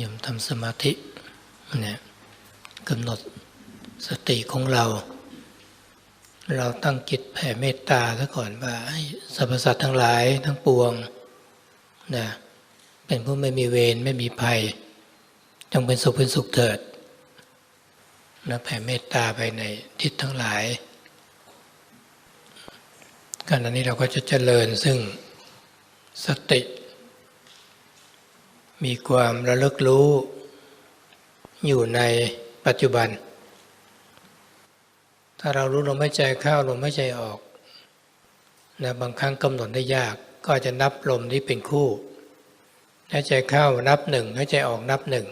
ยมทำสมาธิเนี่ยกำหนดสติของเรา เราตั้งจิตแผ่เมตตาซะก่อนว่าสรรพสัตว์ทั้งหลายทั้งปวงนะเป็นผู้ไม่มีเวรไม่มีภัยจงเป็นสุขเป็นสุขเถิดนะแผ่เมตตาไปในทิศทั้งหลายขณะนี้เราก็จะเจริญซึ่งสติ มีความระลึกรู้ อยู่ในปัจจุบัน ถ้าเรารู้ลมหายใจเข้าลมหายใจออกนะบางครั้งกำหนดได้ยากก็จะนับลมที่เป็นคู่หายใจเข้านับหนึ่งหายใจออกนับหนึ่ง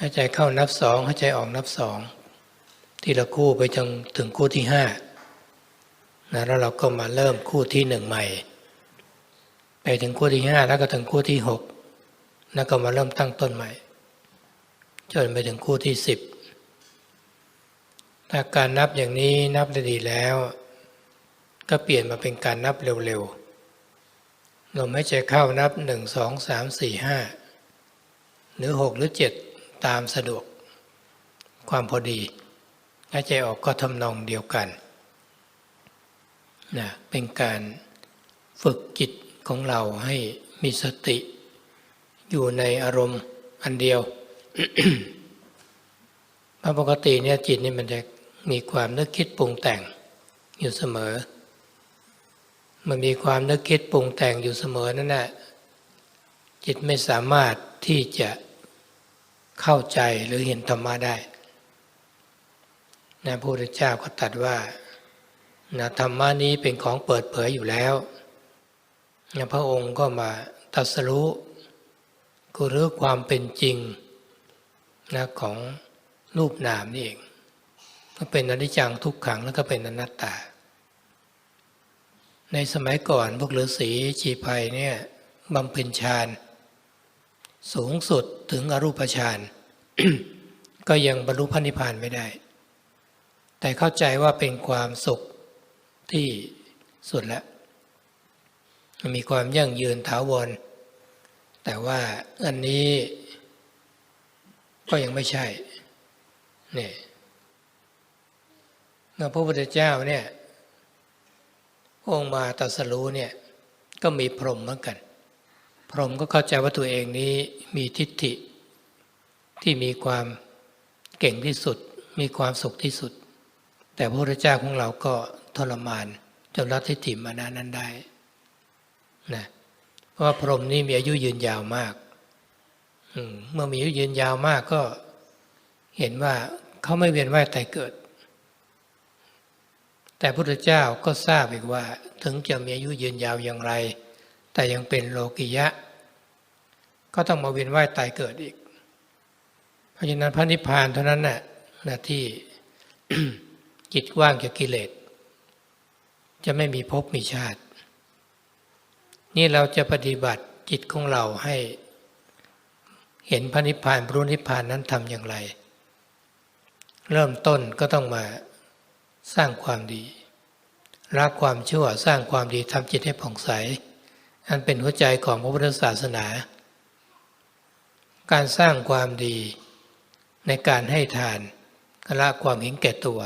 หายใจเข้านับสองหายใจออกนับสองทีละคู่ไปจนถึงคู่ที่ห้านะแล้วเราก็มาเริ่มคู่ที่หนึ่งใหม่ ไปถึงคู่ที่ห้าแล้วก็ถึงคู่ที่หก แล้วก็มาเริ่มตั้งต้นใหม่ จนไปถึงคู่ที่สิบถ้าการนับอย่างนี้นับได้ดีแล้ว ก็เปลี่ยนมาเป็นการนับเร็วๆลมหายใจเข้านับหนึ่งสองสามสี่ห้าหรือหกหรือเจ็ดตามสะดวก ความพอดีหายใจออกก็ทำนองเดียวกันนะเป็นการฝึกจิตของเราให้มีสติ อยู่ในอารมณ์อันเดียวเพราะปกติเนี่ยจิตนี่มันจะมีความนึกคิดปรุงแต่งอยู่เสมอ มันมีความนึกคิดปรุงแต่งอยู่เสมอนั่นแหละจิตไม่สามารถที่จะเข้าใจหรือเห็นธรรมะได้นะพระพุทธเจ้าก็ตรัสว่านะธรรมะนี้เป็นของเปิดเผยอยู่แล้วนะพระองค์ก็มาตัสรู้ ก็รู้ความเป็นจริงนะของรูปนามนี่เอง ก็เป็นอนิจจังทุกขังแล้วก็เป็นอนัตตา ในสมัยก่อนพวกฤาษีชีภัยเนี่ยบำเพ็ญฌานสูงสุดถึงอรูปฌานก็ยังบรรลุพระนิพพานไม่ได้ แต่เข้าใจว่าเป็นความสุขที่สุดแล้ว มีความยั่งยืนถาวร แต่ว่าอันนี้ก็ยังไม่ใช่เนี่ยพระพุทธเจ้าเนี่ยองค์มาตรัสรู้เนี่ยก็มีพรหมเหมือนกัน พรหมก็เข้าใจว่าตัวเองนี้มีทิฏฐิที่มีความเก่งที่สุด มีความสุขที่สุด แต่พระพุทธเจ้าของเราก็ทรมานจนรับทิฏฐิมานานั้นได้นะ เพราะว่าพรหมนี่มีอายุยืนยาวมากเมื่อมีอายุยืนยาวมากก็เห็นว่าเขาไม่เวียนว่ายตายเกิด แต่พระพุทธเจ้าก็ทราบอีกว่า ถึงจะมีอายุยืนยาวอย่างไร แต่ยังเป็นโลกิยะ ก็ต้องมาเวียนว่ายตายเกิดอีก เพราะฉะนั้นพระนิพพานเท่านั้นน่ะนะที่จิตว่างจากกิเลสจะไม่มีภพมีชาติ นี่เราจะปฏิบัติจิตของเราให้ เห็นพระนิพพานพระนิพพานนั้นทำอย่างไร เริ่มต้นก็ต้องมาสร้างความดีละความชั่วสร้างความดีทำจิตให้ผ่องใส อันเป็นหัวใจของพระพุทธศาสนา การสร้างความดีในการให้ทานละความเห็นแก่ตัว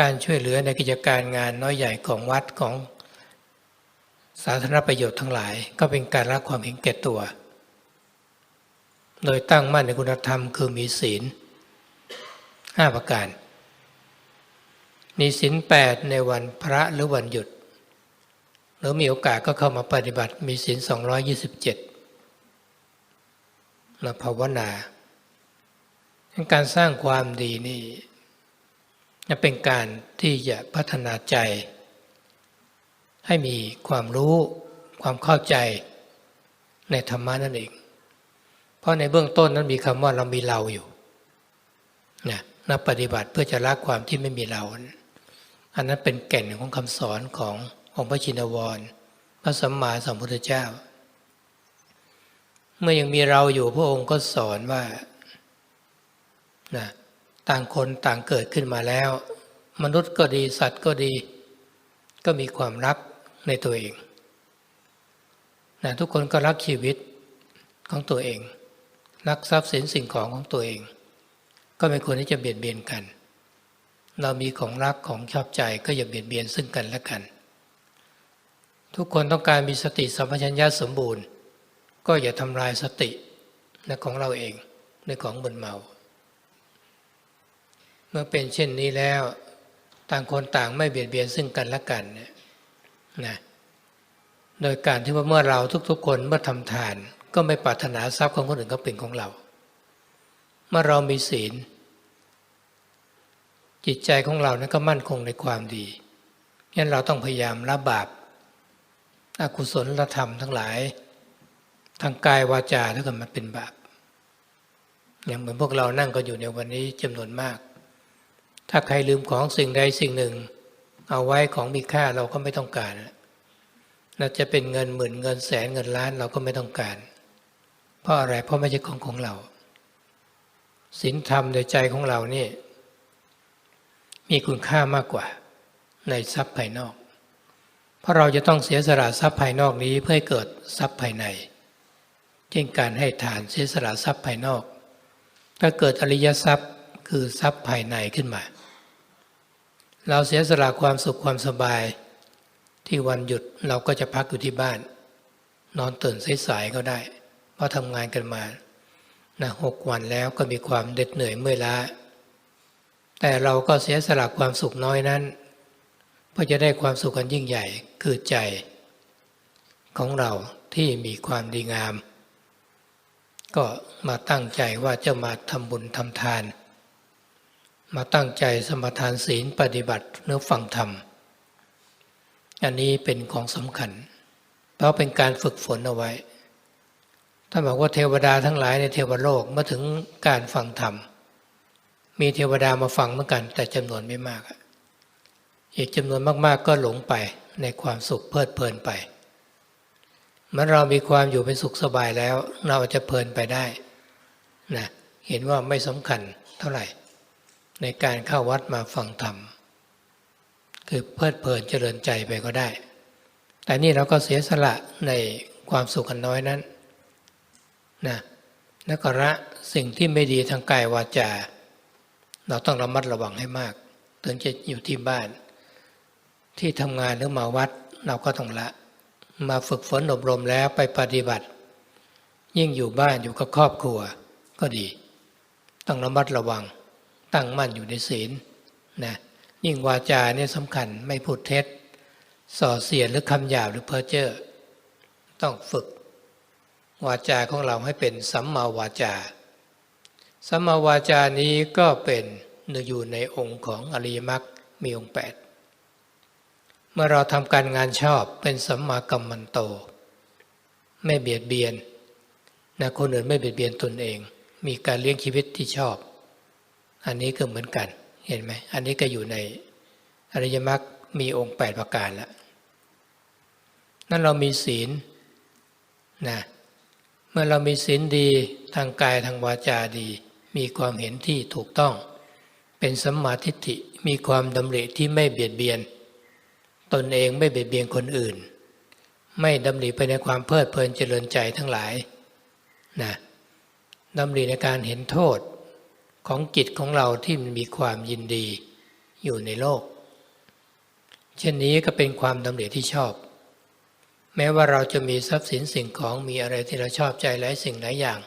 การช่วยเหลือในกิจการงานน้อยใหญ่ของวัดของ สาธารณประโยชน์ทั้งหลาย ก็เป็นการละความเห็นแก่ตัว โดยตั้งมั่นในคุณธรรมคือมีศีลห้าประการ มีศีลแปดในวันพระหรือวันหยุด หรือมีโอกาสก็เข้ามาปฏิบัติมีศีลสองร้อยยี่สิบเจ็ดมาภาวนา การสร้างความดีนี่จะเป็นการที่จะพัฒนาใจ ให้มีความรู้ความเข้าใจในธรรมะนั่นเอง เพราะในเบื้องต้นนั้นมีคำว่าเรามีเราอยู่นะนับปฏิบัติเพื่อจะละความที่ไม่มีเรา อันนั้นเป็นแก่นของคำสอนขององค์พระชินวร พระสัมมาสัมพุทธเจ้า เมื่อยังมีเราอยู่พระองค์ก็สอนว่านะต่างคนต่างเกิดขึ้นมาแล้ว มนุษย์ก็ดีสัตว์ก็ดี ก็มีความรัก ในตัวเองนะทุกคนก็รักชีวิตของตัวเอง รักทรัพย์สินสิ่งของของตัวเอง ก็ไม่ควรที่จะเบียดเบียนกัน เรามีของรักของชอบใจก็อย่าเบียดเบียนซึ่งกันและกัน ทุกคนต้องการมีสติสัมปชัญญะสมบูรณ์ ก็อย่าทำลายสตินะของเราเองในของบนเมา เมื่อเป็นเช่นนี้แล้ว ต่างคนต่างไม่เบียดเบียนซึ่งกันและกันเนี่ย นะโดยการที่ว่าเมื่อเราทุกๆคนเมื่อทำทาน ก็ไม่ปรารถนาทรัพย์ของคนอื่นก็เป็นของเรา เมื่อเรามีศีล จิตใจของเรานั้นก็มั่นคงในความดีงั้นเราต้องพยายามละบาปอกุศลธรรมทั้งหลาย ทางกายวาจาถ้าเกิดมันเป็นบาปอย่างเหมือนพวกเรานั่งกันอยู่ในวันนี้จำนวนมาก ถ้าใครลืมของสิ่งใดสิ่งหนึ่ง เอาไว้ของมีค่าเราก็ไม่ต้องการน่าจะเป็นเงินหมื่นเงินแสนเงินล้านเราก็ไม่ต้องการ เพราะอะไรเพราะไม่ใช่ของของเราศีลธรรมในใจของเรานี่มีคุณค่ามากกว่า ในทรัพย์ภายนอก เพราะเราจะต้องเสียสละทรัพย์ภายนอกนี้เพื่อให้เกิดทรัพย์ภายในเช่นการให้ทานเสียสละทรัพย์ภายนอก ถ้าเกิดอริยทรัพย์คือทรัพย์ภายในขึ้นมา เราเสียสละความสุขความสบาย ที่วันหยุดเราก็จะพักอยู่ที่บ้าน นอนตื่นสายๆก็ได้ เพราะทำงานกันมานะหกวันแล้วก็มีความเด็ดเหนื่อยเมื่อยล้าแต่เราก็เสียสละความสุขน้อยนั้นเพื่อจะได้ความสุขกันยิ่งใหญ่คือใจ ของเราที่มีความดีงาม ก็มาตั้งใจว่าจะมาทำบุญทำทาน มาตั้งใจสมทานศีลปฏิบัติเนื้อฟังธรรม อันนี้เป็นของสำคัญ เพราะเป็นการฝึกฝนเอาไว้ท่านบอกว่าเทวดาทั้งหลายในเทวโลกเมื่อถึงการฟังธรรม มีเทวดามาฟังเหมือนกัน แต่จำนวนไม่มาก อีกจำนวนมากๆก็หลงไปในความสุขเพลิดเพลินไปเมื่อเรามีความอยู่เป็นสุขสบายแล้ว เราจะเพลินไปได้นะเห็นว่าไม่สำคัญเท่าไหร่ ในการเข้าวัดมาฟังธรรม คือเพลิดเพลินเจริญใจไปก็ได้ แต่นี่เราก็เสียสละในความสุขันน้อยนั้นนะแล้วก็ละสิ่งที่ไม่ดีทางกายวาจา เราต้องระมัดระวังให้มากถึงจะอยู่ที่บ้าน ที่ทำงานหรือมาวัดเราก็ต้องละ มาฝึกฝนอบรมแล้วไปปฏิบัติ ยิ่งอยู่บ้านอยู่กับครอบครัวก็ดี ต้องระมัดระวัง ตั้งมั่นอยู่ในศีลนะยิ่งวาจาเนี่ยสำคัญไม่พูดเท็จ ส่อเสียดหรือคำหยาบหรือเพ้อเจ้อต้องฝึก วาจาของเราให้เป็นสัมมาวาจา สัมมาวาจานี้ก็เป็นอยู่ในองค์ของอริยมรรคมีองค์แปดเมื่อเราทำการงานชอบเป็นสัมมากัมมันโต ไม่เบียดเบียนนะคนอื่นไม่เบียดเบียนตนเอง มีการเลี้ยงชีวิตที่ชอบ อันนี้ก็เหมือนกันเห็นไหมอันนี้ก็อยู่ในอริยมรรคมีองค์ 8 ประการแล้วนั่นเรามีศีลนะเมื่อเรามีศีลดีทางกายทางวาจาดี มีความเห็นที่ถูกต้อง เป็นสัมมาทิฏฐิมีความดำริที่ไม่เบียดเบียน ตนเองไม่เบียดเบียนคนอื่น ไม่ดำริไปในความเพลิดเพลินเจริญใจทั้งหลายนะดำริในการเห็นโทษ ของจิตของเราที่มันมีความยินดีอยู่ในโลก เช่นนี้ก็เป็นความดำริที่ชอบ แม้ว่าเราจะมีทรัพย์สินสิ่งของมีอะไรที่เราชอบใจหลายสิ่งหลายอย่าง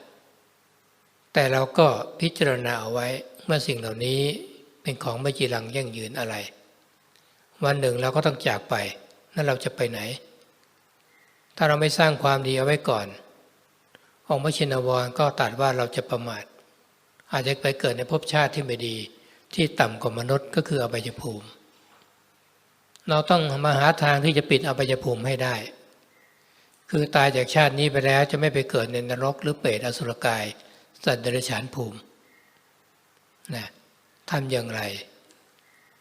แต่เราก็พิจารณาเอาไว้เมื่อสิ่งเหล่านี้เป็นของไม่จีรังยั่งยืนอะไร วันหนึ่งเราก็ต้องจากไปนั่นเราจะไปไหน ถ้าเราไม่สร้างความดีเอาไว้ก่อนองค์พระชินวรก็ตัดว่าเราจะประมาท อาจจะไปเกิดในภพชาติที่ไม่ดี ที่ต่ำกว่ามนุษย์ก็คืออบายภูมิ เราต้องมาหาทางที่จะปิดอบายภูมิให้ได้ คือตายจากชาตินี้ไปแล้วจะไม่ไปเกิดในนรกหรือเปรตอสุรกาย สัตว์เดรัจฉานภูมินะทำอย่างไร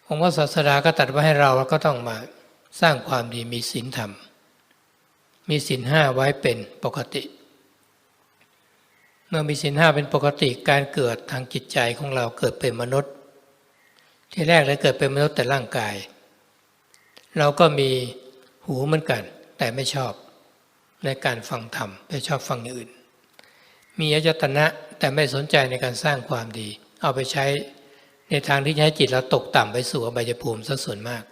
องค์พระศาสดาก็ตัดไว้ให้เราก็ต้องมาสร้างความดีมีศีลธรรม มีศีลห้าไว้เป็นปกติ เมื่อมีสินห้าเป็นปกติการเกิดทางจิตใจของเราเกิดเป็นมนุษย์ ที่แรกเลยเกิดเป็นมนุษย์แต่ร่างกาย เราก็มีหูเหมือนกัน แต่ไม่ชอบในการฟังธรรมไม่ชอบฟังอย่างอื่น มีอายตนะแต่ไม่สนใจในการสร้างความดี เอาไปใช้ในทางที่จะให้จิตเราตกต่ำไปสู่อบายภูมิซะส่วนมาก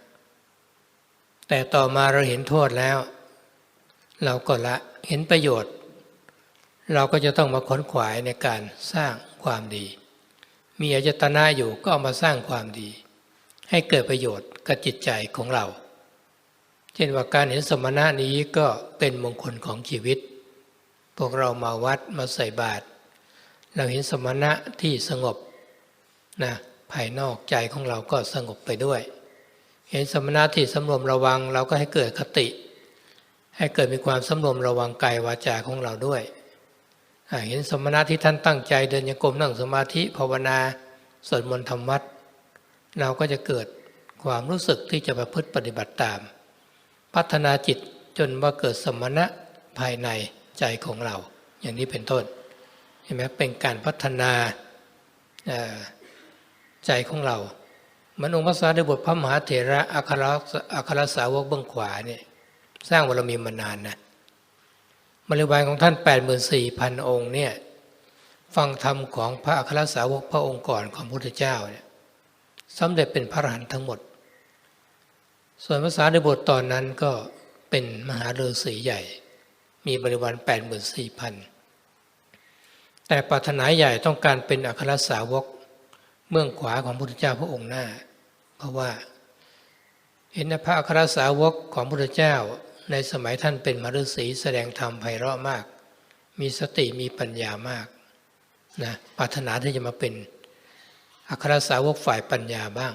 แต่ต่อมาเราเห็นโทษแล้ว เราก็ละเห็นประโยชน์ เราก็จะต้องมาขนขวายในการสร้างความดี มีอายตนะอยู่ก็เอามาสร้างความดี ให้เกิดประโยชน์กับจิตใจของเรา เช่นว่าการเห็นสมณะนี้ก็เป็นมงคลของชีวิต พวกเรามาวัดมาใส่บาตรเราเห็นสมณะที่สงบนะภายนอกใจของเราก็สงบไปด้วย เห็นสมณะที่สำรวมระวังเราก็ให้เกิดคติ ให้เกิดมีความสำรวมระวังกายวาจาของเราด้วย เห็นสมณะที่ท่านตั้งใจเดินโยกรมนั่งสมาธิภาวนาสวดมนต์ธรรมวัดเราก็จะเกิดความรู้สึกที่จะประพฤติปฏิบัติตาม พัฒนาจิตจนว่าเกิดสมณะภายในใจของเรา อย่างนี้เป็นต้นเห็นไหมเป็นการพัฒนาใจของเราเหมือนองค์พระสารีบุตรพระมหาเถระอัครอัครสาวกเบื้องขวาเนี่ยสร้างบารมีมานานนะ บริวารของท่าน 84,000 องค์เนี่ยฟังธรรมของพระอัครสาวกพระองค์ก่อนของพระพุทธเจ้าเนี่ยสำเร็จเป็นพระอรหันต์ทั้งหมด ส่วนภาษาในบทตอนนั้นก็เป็นมหาฤาษีใหญ่ มีบริวาร84,000 แต่ปรารถนาใหญ่ต้องการเป็นอัครสาวกเมืองขวาของพระพุทธเจ้าพระองค์หน้า เพราะว่า เห็นพระอัครสาวกของพระพุทธเจ้า ในสมัยท่านเป็นมฤษีแสดงธรรมไพเราะมาก มีสติมีปัญญามากนะปรารถนาที่จะมาเป็นอัครสาวกฝ่ายปัญญาบ้าง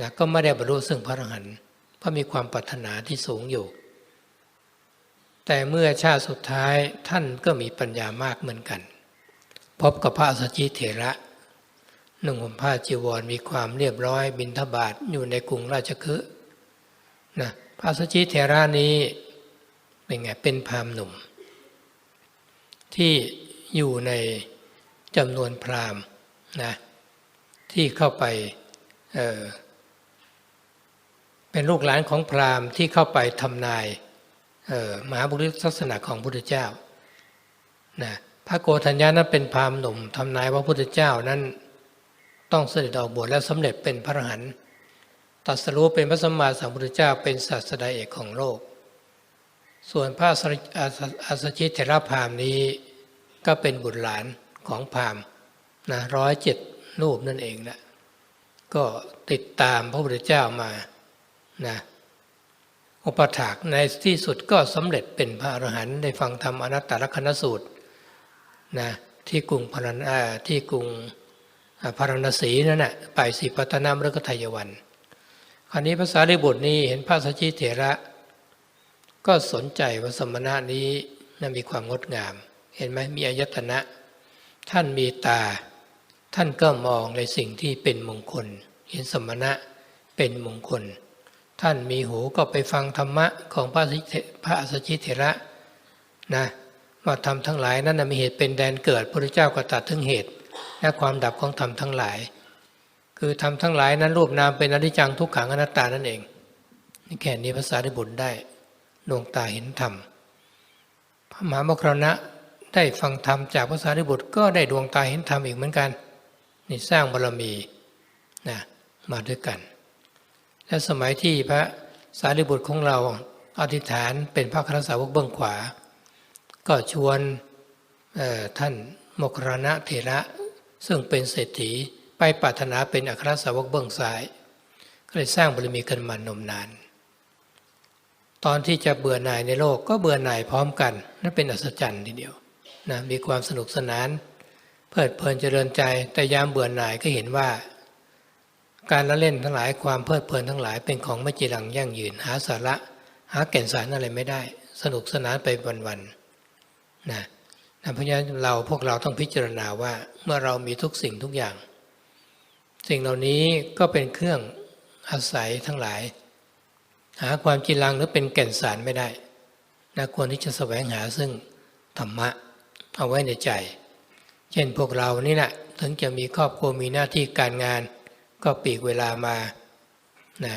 นะก็ไม่ได้บรรลุซึ่งพระอรหันต์เพราะมีความปรารถนาที่สูงอยู่ แต่เมื่อชาติสุดท้ายท่านก็มีปัญญามากเหมือนกัน พบกับพระสัจจิเถระหนึ่งห่มผ้าจีวรมีความเรียบร้อยบินทบาทอยู่ในกรุงราชคฤห์ นะพระสัจจิเถระนี้เป็นไงเป็นพรามหนุ่ม ที่อยู่ในจำนวนพราหมณ์นะที่เข้าไปเเป็นลูกหลานของพราหมณ์ที่เข้าไปทำนายมหาบุริศลักษณะของพระพุทธเจ้านะพระโกธัญญานั้นเป็นพราหมณ์หนุ่มทำนายว่าพระพุทธเจ้านั้นต้องเสด็จออกบวชและสำเร็จเป็นพระอรหันต์ ตัดสรู้เป็นพระสัมมาสัมพุทธเจ้าเป็นศาสดาเอกของโลก ส่วนพระอัสชิเทระพามนี้ก็เป็นบุตรหลานของพามนะร้อยเจ็ดรูปนั่นเองนะก็ติดตามพระพุทธเจ้ามานะอุปถากในที่สุดก็สำเร็จเป็นพระอรหันต์ได้ฟังธรรมอนัตตลกนสูตรนะที่กรุงพรณที่กรุงพารณสีนั่นแหะไปสิปตนามฤกทายวัน คราวนี้ภาษาลิบุตรนี้เห็นพระสัจจิเถระ ก็สนใจว่าสมณะนี้นั้นมีความงดงาม เห็นไหมมีอายตนะ ท่านมีตา ท่านก็มองในสิ่งที่เป็นมงคล เห็นสมณะเป็นมงคล ท่านมีหูก็ไปฟังธรรมะของพระพระสัจจิเถระนะว่าทำทั้งหลายนั้นมีเหตุเป็นแดนเกิดพระเจ้าก็ตัดถึงเหตุและความดับของธรรมทั้งหลาย คือธรรมทั้งหลายนั้นรูปนามเป็นอนิจจังทุกขังอนัตตานั่นเองนี่แค่นี้ภาษาได้บุญได้ดวงตาเห็นธรรมพระมหาโมคคณะได้ฟังธรรมจากภาษาดิบุตรก็ได้ดวงตาเห็นธรรมอีกเหมือนกันนี่สร้างบารรมีนะมาด้วยกัน และสมัยที่พระสารีบุตรของเราอธิษฐานเป็นพระครสาวกเบื้องขวา ก็ชวนท่านโมครณะเถระซึ่งเป็นเศรษฐี ไปปรารถนาเป็นอัครสาวกเบื้องซ้าย ก็เลยสร้างบารมีกันมานมนาน ตอนที่จะเบื่อหน่ายในโลกก็เบื่อหน่ายพร้อมกัน นั่นเป็นอัศจรรย์ทีเดียวนะมีความสนุกสนาน เพลิดเพลินเจริญใจ แต่ยามเบื่อหน่ายก็เห็นว่า การละเล่นทั้งหลายความเพลิดเพลินทั้งหลายเป็นของไม่จีรังยั่งยืนหาสาระ หาแก่นสารอะไรไม่ได้ สนุกสนานไปวันๆนะเพราะฉะนั้นเราพวกเราต้องพิจารณาว่าเมื่อเรามีทุกสิ่งทุกอย่าง สิ่งเหล่านี้ก็เป็นเครื่องอาศัยทั้งหลาย หาความจีรังหรือเป็นแก่นสารไม่ได้นะควรที่จะแสวงหาซึ่งธรรมะเอาไว้ในใจ เช่นพวกเรานี่นะถึงจะมีครอบครัวมีหน้าที่การงาน ก็ปีกเวลามานะ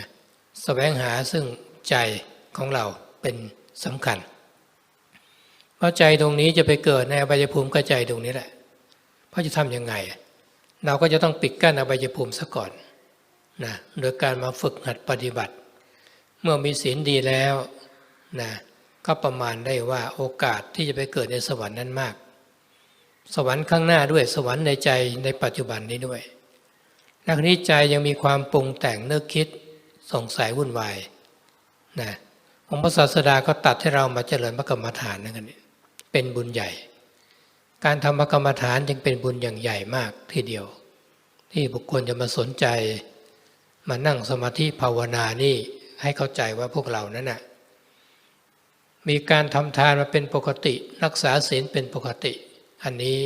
แสวงหาซึ่งใจของเราเป็นสำคัญ เพราะใจตรงนี้จะไปเกิดในอบายภูมิก็ใจตรงนี้แหละ เพราะจะทำยังไง เราก็จะต้องปิดกั้นอบายภูมิซะก่อนนะโดยการมาฝึกหัดปฏิบัติ เมื่อมีศีลดีแล้วนะก็ประมาณได้ว่าโอกาสที่จะไปเกิดในสวรรค์นั้นมาก สวรรค์ข้างหน้าด้วยสวรรค์ในใจในปัจจุบันนี้ด้วยนักนี้ใจยังมีความปรุงแต่งเนึกคิดสงสัยวุ่นวายนะองค์พระศาสดาก็ตัดให้เรามาเจริญพระกรรมฐานนั่นเองเป็นบุญใหญ่ การทำกรรมฐานจึงเป็นบุญอย่างใหญ่มากทีเดียว ที่บุคคลจะมาสนใจ มานั่งสมาธิภาวนานี่ให้เข้าใจว่าพวกเรานั้นนะ่ะมีการทำทานมาเป็นปกติ รักษาศีลเป็นปกติ อันนี้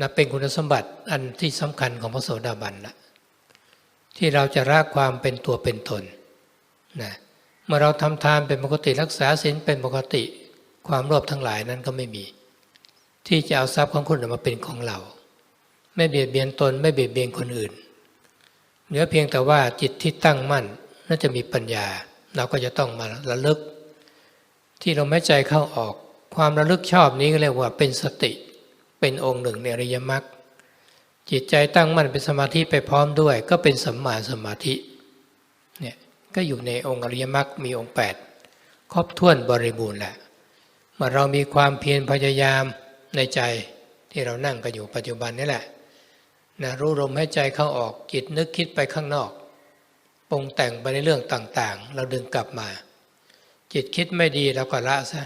นะเป็นคุณสมบัติอันที่สำคัญของพระโสดาบันละที่เราจะรักความเป็นตัวเป็นตนนะเมื่อเราทำทานเป็นปกติรักษาศีลเป็นปกติ ความโลภทั้งหลายนั้นก็ไม่มี ที่จะเอาทรัพย์ของคนอื่นมาเป็นของเรา ไม่เบียดเบียนตน ไม่เบียดเบียนคนอื่น เหลือเพียงแต่ว่าจิตที่ตั้งมั่นน่าจะมีปัญญา เราก็จะต้องมาระลึก ที่เราไม่ใจเข้าออก ความระลึกชอบนี้ก็เรียกว่าเป็นสติ เป็นองค์หนึ่งในอริยมรรคจิตใจตั้งมั่นเป็นสมาธิไปพร้อมด้วย ก็เป็นสัมมาสมาธิเนี่ยก็อยู่ในองค์อริยมรรคมีองค์ 8 ครบถ้วนบริบูรณ์แหละเมื่อเรามีความเพียรพยายาม ในใจที่เรานั่งกันอยู่ปัจจุบันนี่แหละนะรู้ลมให้ใจเข้าออกจิตนึกคิดไปข้างนอกปรุงแต่งไปในเรื่องต่างๆ เราดึงกลับมา จิตคิดไม่ดีเราก็ละซะ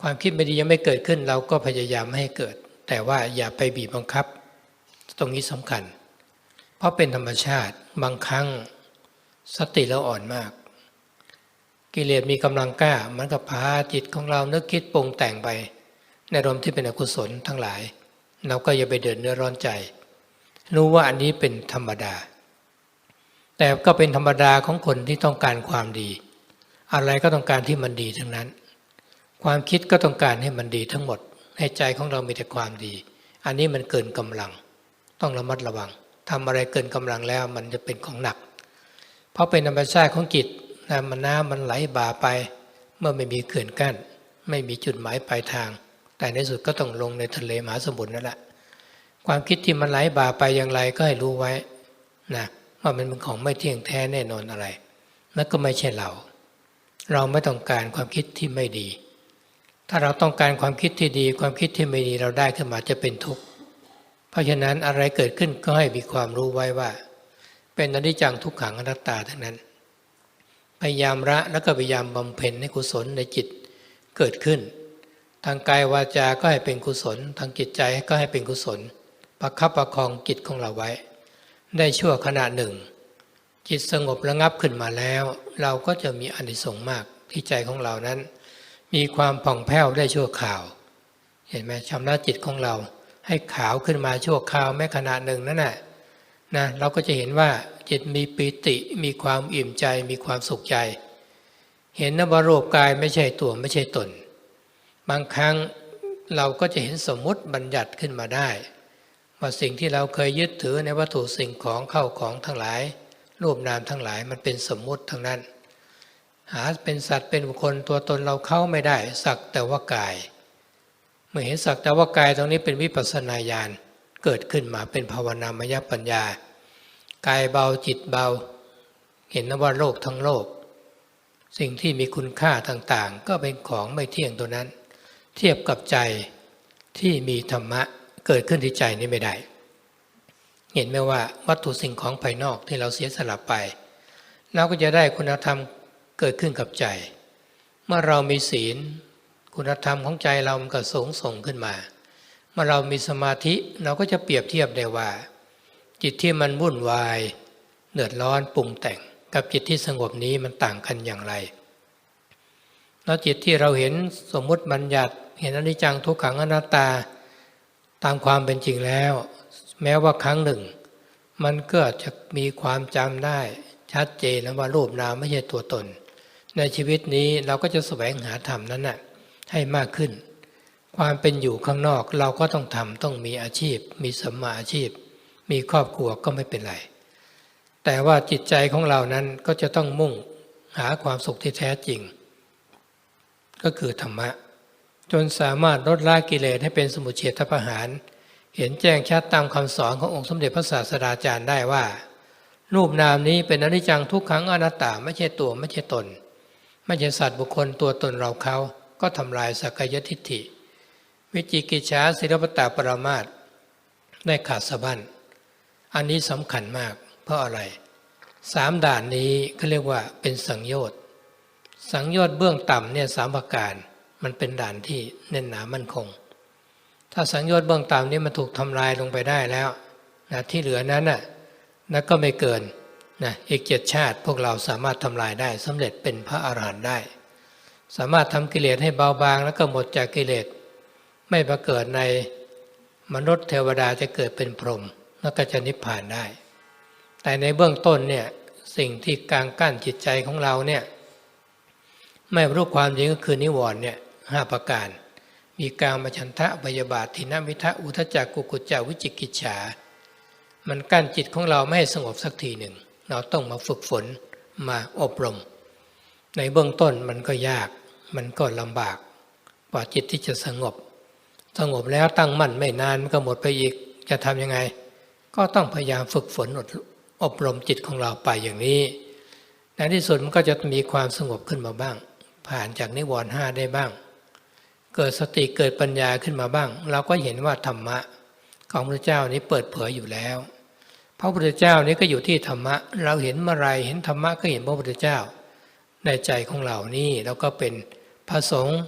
ความคิดไม่ดียังไม่เกิดขึ้นเราก็พยายามไม่ให้เกิด แต่ว่าอย่าไปบีบบังคับ ตรงนี้สำคัญ เพราะเป็นธรรมชาติบางครั้งสติเราอ่อนมาก กิเลสมีกำลังกล้ามันก็พาจิตของเรานึกคิดปรุงแต่งไป ในรมที่เป็นอกุศลทั้งหลาย เราก็อย่าไปเดินเนื้อร้อนใจ รู้ว่าอันนี้เป็นธรรมดา แต่ก็เป็นธรรมดาของคนที่ต้องการความดี อะไรก็ต้องการที่มันดีทั้งนั้น ความคิดก็ต้องการให้มันดีทั้งหมดให้ใจของเรามีแต่ความดี อันนี้มันเกินกำลัง ต้องระมัดระวังทำอะไรเกินกำลังแล้วมันจะเป็นของหนัก เพราะเป็นธรรมชาติของจิตน้ำมันน้ำมันไหลบ่าไป เมื่อไม่มีเขื่อนกั้น ไม่มีจุดหมายปลายทาง แต่ในสุดก็ต้องลงในทะเลมหาสมุทรนั่นแหละ ความคิดที่มันไหลบ่าไปอย่างไรก็ให้รู้ไว้นะว่ามันเป็นของไม่เที่ยงแท้แน่นอนอะไรนั่นก็ไม่ใช่เรา เราไม่ต้องการความคิดที่ไม่ดี ถ้าเราต้องการความคิดที่ดี ความคิดที่ไม่ดีเราได้ขึ้นมาจะเป็นทุกข์เพราะฉะนั้นอะไรเกิดขึ้นก็ให้มีความรู้ไว้ว่า เป็นอนิจจังทุกขังอนัตตาทั้งนั้นพยายามละแล้วก็พยายามบำเพ็ญให้กุศลในจิตเกิดขึ้น ทางกายวาจาก็ให้เป็นกุศล ทางจิตใจก็ให้เป็นกุศล ประคับประคองจิตของเราไว้ ได้ชั่วขณะหนึ่ง จิตสงบระงับขึ้นมาแล้ว เราก็จะมีอนิสงส์มากที่ใจของเรานั้น มีความผ่องแผ้วได้ชั่วข่าว เห็นไหมชำระจิตของเรา ให้ขาวขึ้นมาชั่วคราวแม้ขณะหนึ่งนั่นแหละนะเราก็จะเห็นว่าจิตมีปีติมีความอิ่มใจมีความสุขใจ เห็นนะว่ารูปกายไม่ใช่ตัวไม่ใช่ตน บางครั้งเราก็จะเห็นสมมุติบัญญัติขึ้นมาได้ ว่าสิ่งที่เราเคยยึดถือในวัตถุสิ่งของเข้าของทั้งหลาย รูปนามทั้งหลายมันเป็นสมมุติทั้งนั้น หาเป็นสัตว์เป็นบุคคลตัวตนเราเข้าไม่ได้ สักแต่ว่ากาย เมื่อเห็นสักแต่ว่ากายตรงนี้เป็นวิปัสสนาญาณเกิดขึ้นมาเป็นภาวนามยปัญญา กายเบาจิตเบา เห็นนว่าโลกทั้งโลก สิ่งที่มีคุณค่าต่างๆ ก็เป็นของไม่เที่ยงตัวนั้น เทียบกับใจที่มีธรรมะเกิดขึ้นที่ใจนี้ไม่ได้ เห็นไหมว่าวัตถุสิ่งของภายนอกที่เราเสียสละไปเราก็จะได้คุณธรรมเกิดขึ้นกับใจ เมื่อเรามีศีล คุณธรรมของใจเรามันก็สูงส่งขึ้นมา เมื่อเรามีสมาธิเราก็จะเปรียบเทียบได้ว่า จิตที่มันวุ่นวายเดือดร้อนปรุงแต่ง กับจิตที่สงบนี้มันต่างกันอย่างไรแล้วจิตที่เราเห็นสมมุติบัญญัติ เห็นอนิจจังทุกขังอนัตตา ตามความเป็นจริงแล้ว แม้ว่าครั้งหนึ่ง มันก็จะมีความจำได้ ชัดเจนแล้วว่ารูปนามไม่ใช่ตัวตน ในชีวิตนี้เราก็จะแสวงหาธรรมนั้นน่ะให้มากขึ้น ความเป็นอยู่ข้างนอกเราก็ต้องทำต้องมีอาชีพ มีสมมาอาชีพ มีครอบครัวก็ไม่เป็นไร แต่ว่าจิตใจของเรานั้นก็จะต้องมุ่งหาความสุขที่แท้จริง ก็คือธรรมะ จนสามารถลดละกิเลสให้เป็นสมุทเฉทประหาร เห็นแจ้งชัดตามคำสอนขององค์สมเด็จพระศาสดาจารย์ได้ว่า รูปนามนี้เป็นอนิจจังทุกขังอนัตตาไม่ใช่ตัวไม่ใช่ตน ไม่ใช่สัตว์บุคคลตัวตนเราเขาก็ทำลายสักยทิฏฐิ วิจิกิจฉาศิลปตาปรามาตได้ขาดสะบั้นอันนี้สำคัญมากเพราะอะไรสามด่านนี้เขาเรียกว่าเป็นสังโยชน์สังโยชน์เบื้องต่ำเนี่ยสามประการ มันเป็นด่านที่แน่นหนามั่นคง ถ้าสังโยชน์เบื้องต่ำนี่มันถูกทำลายลงไปได้แล้วนะที่เหลือนั้นน่ะนะก็ไม่เกินนะอีกเจ็ดชาติพวกเราสามารถทำลายได้สำเร็จเป็นพระอาหารหันต์ได้ สามารถทำกิเลสให้เบาบาง แล้วก็หมดจากกิเลส ไม่ประเกิดในมนุษย์เทวดาจะเกิดเป็นพรหมแล้วก็จะนิพพานได้ แต่ในเบื้องต้นเนี่ยสิ่งที่กางกั้นจิตใจของเราเนี่ยไม่รู้ความจริงก็คือนิวรณ์เนี่ย ห้าประการ มีกามฉันทะพยาบาททินามิทะอุทจักกุกุจาวิจิกิจฉา มันกั้นจิตของเราไม่ให้สงบสักทีหนึ่ง เราต้องมาฝึกฝนมาอบรม ในเบื้องต้นมันก็ยาก มันก็ลำบากกว่าจิตที่จะสงบ สงบแล้วตั้งมั่นไม่นานมันก็หมดไปอีกจะทำยังไง ก็ต้องพยายามฝึกฝนอบรมจิตของเราไปอย่างนี้ในที่สุดมันก็จะมีความสงบขึ้นมาบ้าง ผ่านจากนิวรณ์ห้าได้บ้าง เกิดสติเกิดปัญญาขึ้นมาบ้าง เราก็เห็นว่าธรรมะ ของพระเจ้านี้เปิดเผยอยู่แล้ว พระพุทธเจ้านี้ก็อยู่ที่ธรรมะ เราเห็นเมื่อไรเห็นธรรมะก็เห็นพระพุทธเจ้า ในใจของเรานี่เราก็เป็นพระสงฆ์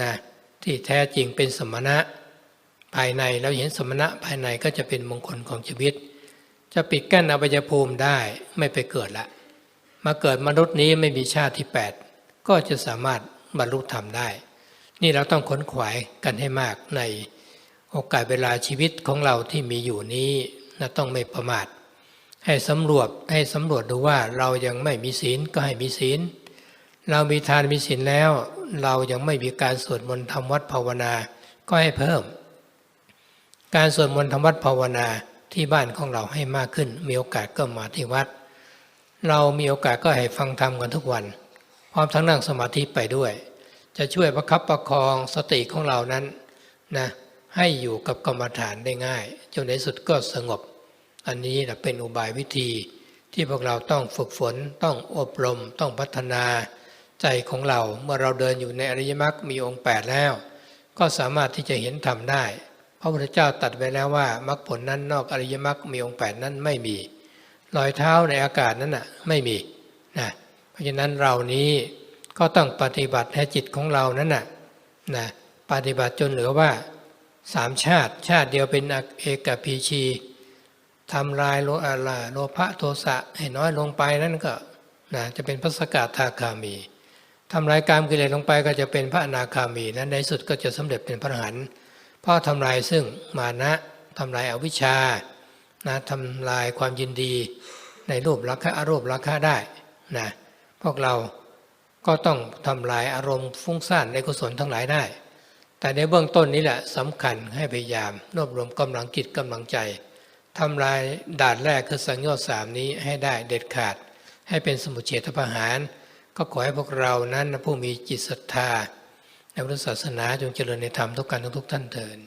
นะที่แท้จริงเป็นสมณะ ภายในเราเห็นสมณะภายในก็จะเป็นมงคลของชีวิต จะปิดกั้นอวัยภูมิได้ไม่ไปเกิดละ มาเกิดมนุษย์นี้ไม่มีชาติที่ 8 ก็จะสามารถบรรลุธรรมได้ นี่เราต้องขนขวายกันให้มากในโอกาสเวลาชีวิตของเราที่มีอยู่นี้นะต้องไม่ประมาท ให้สำรวจให้สำรวจดูว่าเรายังไม่มีศีลก็ให้มีศีล เรามีทานมีศีลแล้ว เรายังไม่มีการสวดมนต์ทำวัดภาวนาก็ให้เพิ่ม การสวดมนต์ทำวัดภาวนาที่บ้านของเราให้มากขึ้น มีโอกาสก็มาที่วัด เรามีโอกาสก็ให้ฟังธรรมกันทุกวัน พร้อมทั้งนั่งสมาธิไปด้วย จะช่วยประคับประคองสติของเรานั้นนะให้อยู่กับกรรมฐานได้ง่ายจนในสุดก็สงบ อันนี้นะเป็นอุบายวิธีที่พวกเราต้องฝึกฝนต้องอบรมต้องพัฒนาใจของเราเมื่อเราเดินอยู่ในอริยมรรคมีองค์ 8 แล้ว ก็สามารถที่จะเห็นธรรมได้ พระพุทธเจ้าตัดไว้แล้วว่ามรรคผลนั้นนอกอริยมรรคมีองค์ 8 นั้นไม่มีรอยเท้าในอากาศนั้นน่ะไม่มีนะเพราะฉะนั้นเรานี้ ก็ต้องปฏิบัติให้จิตของเรานั้นน่ะนะปฏิบัติจนเหลือว่าสามชาติ ชาติเดียวเป็นเอกพีชีทำลายโลอาลาโลภะโทสะให้น้อยลงไปนั่นก็นะจะเป็นพระสกทาคามีทำลายกามกิเลสลงไปก็จะเป็นพระอนาคามีนั้นในสุดก็จะสำเร็จเป็นพระอรหันต์เพราะทำลายซึ่งมานะทำลายอาวิชชานะทำลายความยินดีในรูปราคะอรูปราคะได้นะพวกเรา ก็ต้องทำลายอารมณ์ฟุ้งซ่านในกุศลทั้งหลายได้ แต่ในเบื้องต้นนี้แหละสำคัญให้พยายามรวบรวมกำลังจิตกำลังใจทำลายด่านแรกคือสังโยชน์สามนี้ให้ได้เด็ดขาด ให้เป็นสมุเฉทประหาร ก็ขอให้พวกเรานั้นผู้มีจิตศรัทธาในพุทธศาสนาจงเจริญในธรรมทุกการทุกท่านเถิด